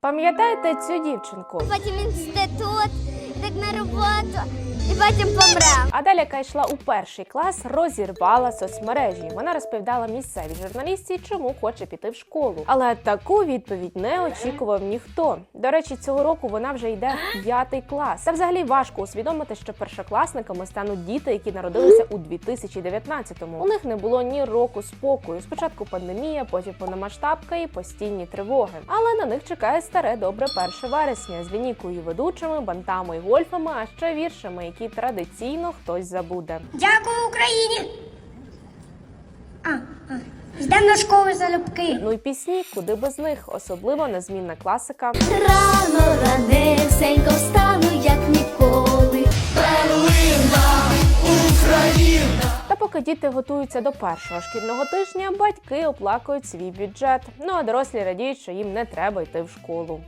Пам'ятаєте цю дівчинку? потім інститут, так на роботу, і потім помрем. Аделя, яка йшла у перший клас, розірвала соцмережі. Вона розповідала місцевій журналістці, чому хоче піти в школу. Але таку відповідь не очікував ніхто. До речі, цього року вона вже йде в п'ятий клас. Та взагалі важко усвідомити, що першокласниками стануть діти, які народилися у 2019-му. У них не було ні року спокою. Спочатку пандемія, потім повномасштабка і постійні тривоги. Але на них чекає старе добре 1 вересня з лінійкою ведучими, бантами і гольфами, а ще віршами, які традиційно хтось забуде. Дякую Україні. А, а. Йдемо на школу залюбки. Ну і пісні, куди без них, особливо незмінна класика. Рано ранесенько встану, як ніколи. Та поки діти готуються до першого шкільного тижня, батьки оплакують свій бюджет. Ну а дорослі радіють, що їм не треба йти в школу.